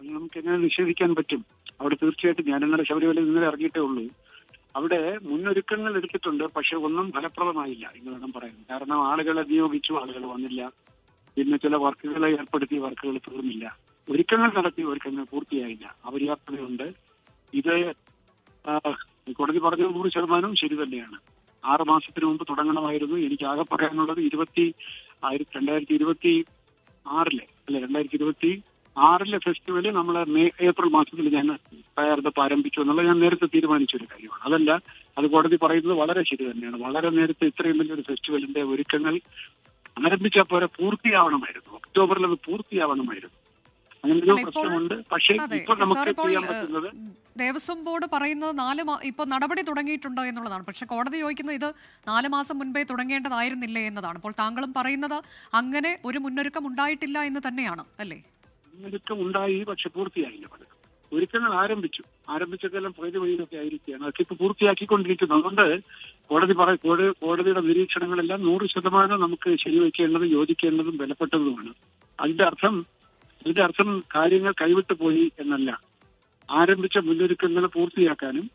അത് നമുക്ക് എങ്ങനെ നിഷേധിക്കാൻ പറ്റും. അവിടെ തീർച്ചയായിട്ടും ഞാൻ ഇന്നലെ ശബരിമല ഇന്നലെ ഇറങ്ങിയിട്ടേ ഉള്ളൂ. അവിടെ മുന്നൊരുക്കങ്ങൾ എടുത്തിട്ടുണ്ട് പക്ഷെ ഒന്നും ഫലപ്രദമായില്ല എന്ന് വേണം പറയാൻ. കാരണം ആളുകളെ നിയോഗിച്ചു ആളുകൾ വന്നില്ല. പിന്നെ ചില വർക്കുകളെ ഏർപ്പെടുത്തി വർക്കുകൾ തീർന്നില്ല. ഒരുക്കങ്ങൾ നടത്തി ഒരുക്കങ്ങൾ പൂർത്തിയായില്ല. അപര്യാപ്തതയുണ്ട് ഇത് കോടതി പറഞ്ഞ നൂറ് ശതമാനവും ശരി തന്നെയാണ്. ആറ് മാസത്തിന് മുമ്പ് തുടങ്ങണമായിരുന്നു. എനിക്ക് ആകെ പറയാനുള്ളത് ഇരുപത്തി ആയിരത്തി രണ്ടായിരത്തി ഇരുപത്തി ആറിലെ അല്ലെ രണ്ടായിരത്തി ഇരുപത്തി ആറിലെ ഫെസ്റ്റിവൽ നമ്മൾ മെയ് ഏപ്രിൽ മാസത്തിൽ ഞാൻ തയ്യാറെടുപ്പ് ആരംഭിച്ചു എന്നുള്ളത് ഞാൻ നേരത്തെ തീരുമാനിച്ച ഒരു കാര്യമാണ്. അതല്ല അത് കോടതി പറയുന്നത് വളരെ ശരി തന്നെയാണ്. വളരെ നേരത്തെ ഇത്രയും വലിയൊരു ഫെസ്റ്റിവലിന്റെ ഒരുക്കങ്ങൾ ആരംഭിച്ചാൽ പോരെ പൂർത്തിയാവണമായിരുന്നു. ഒക്ടോബറിൽ അത് പൂർത്തിയാവണമായിരുന്നു. ദേവസ്വം ബോർഡ് പറയുന്നത് നാല് ഇപ്പൊ ഇപ്പോൾ നടപടി തുടങ്ങിയിട്ടുണ്ട് എന്നുള്ളതാണ്. പക്ഷെ കോടതി ചോദിക്കുന്നത് ഇത് നാല് മാസം മുൻപേ തുടങ്ങേണ്ടതായിരുന്നില്ലേ എന്നതാണ്. അപ്പോൾ താങ്കളും പറയുന്നത് അങ്ങനെ ഒരു മുന്നൊരുക്കം ഉണ്ടായിട്ടില്ല എന്ന് തന്നെയാണ് അല്ലേ? ഒരുക്കം ഉണ്ടായി പക്ഷെ പൂർത്തിയായില്ല പലതും. ഒരുക്കങ്ങൾ ആരംഭിച്ചു. ആരംഭിച്ചതെല്ലാം പോയത് വഴിയിലൊക്കെ ആയിരിക്കുകയാണ്. അതൊക്കെ ഇപ്പൊ പൂർത്തിയാക്കിക്കൊണ്ടിരിക്കുന്നു. അതുകൊണ്ട് കോടതി പറ കോടതി- കോടതിയുടെ നിരീക്ഷണങ്ങളെല്ലാം നൂറ് ശതമാനം നമുക്ക് ശരിവയ്ക്കേണ്ടതും യോജിക്കേണ്ടതും ബലപ്പെട്ടതുമാണ്. അതിന്റെ അർത്ഥം അതിന്റെ അർത്ഥം കാര്യങ്ങൾ കൈവിട്ടു പോയി എന്നല്ല. ആരംഭിച്ച മുന്നൊരുക്കങ്ങൾ പൂർത്തിയാക്കാനും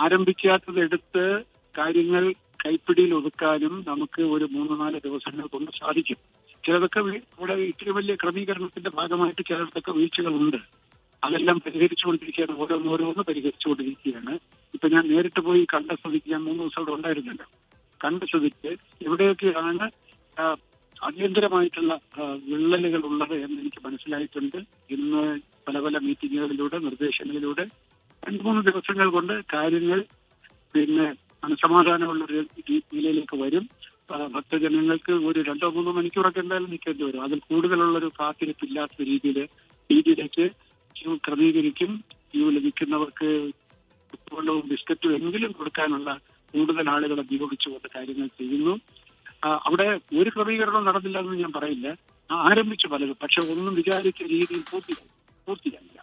ആരംഭിക്കാത്തതെടുത്ത് കാര്യങ്ങൾ കൈപ്പിടിയിൽ ഒതുക്കാനും നമുക്ക് ഒരു മൂന്ന് നാല് ദിവസങ്ങൾ കൊണ്ട് സാധിക്കും. ചിലതൊക്കെ ഇവിടെ ഇത്തിരി വലിയ ക്രമീകരണത്തിന്റെ ഭാഗമായിട്ട് ചിലർക്കൊക്കെ വീഴ്ചകളുണ്ട്. അതെല്ലാം പരിഹരിച്ചുകൊണ്ടിരിക്കുകയാണ് ഓരോന്നോരോന്ന് പരിഹരിച്ചുകൊണ്ടിരിക്കുകയാണ്. ഇപ്പൊ ഞാൻ നേരിട്ട് പോയി കണ്ട സ്ഥിതിക്ക് ഞാൻ മൂന്ന് ദിവസം അവിടെ ഉണ്ടായിരുന്നല്ലോ. കണ്ട സ്ഥിതിക്ക് എവിടെയൊക്കെയാണ് അടിയന്തരമായിട്ടുള്ള വിള്ളലുകൾ ഉള്ളത് എന്ന് എനിക്ക് മനസ്സിലായിട്ടുണ്ട്. ഇന്ന് പല പല മീറ്റിങ്ങുകളിലൂടെ നിർദ്ദേശങ്ങളിലൂടെ രണ്ടു മൂന്ന് ദിവസങ്ങൾ കൊണ്ട് കാര്യങ്ങൾ പിന്നെ മനസമാധാനമുള്ള ഒരു നിലയിലേക്ക് വരും. ഭക്തജനങ്ങൾക്ക് ഒരു രണ്ടോ മൂന്നോ മണിക്കൂറൊക്കെ എന്തായാലും നിൽക്കേണ്ടി വരും. അതിൽ കൂടുതലുള്ളൊരു കാത്തിരിപ്പില്ലാത്ത രീതിയിൽ രീതിയിലേക്ക് ക്യൂ ക്രമീകരിക്കും. ക്യൂ ലഭിക്കുന്നവർക്ക് വെള്ളവും ബിസ്ക്കറ്റും എങ്കിലും കൊടുക്കാനുള്ള കൂടുതൽ ആളുകളെ നിയോഗിച്ചുകൊണ്ട് കാര്യങ്ങൾ ചെയ്യുന്നു. അവിടെ ഒരു ക്രമീകരണവും നടന്നില്ല എന്ന് ഞാൻ പറയില്ല. ആരംഭിച്ചു പലരും. പക്ഷെ ഒന്നും വിചാരിച്ച രീതിയിൽ പൂർത്തി പൂർത്തിയായില്ല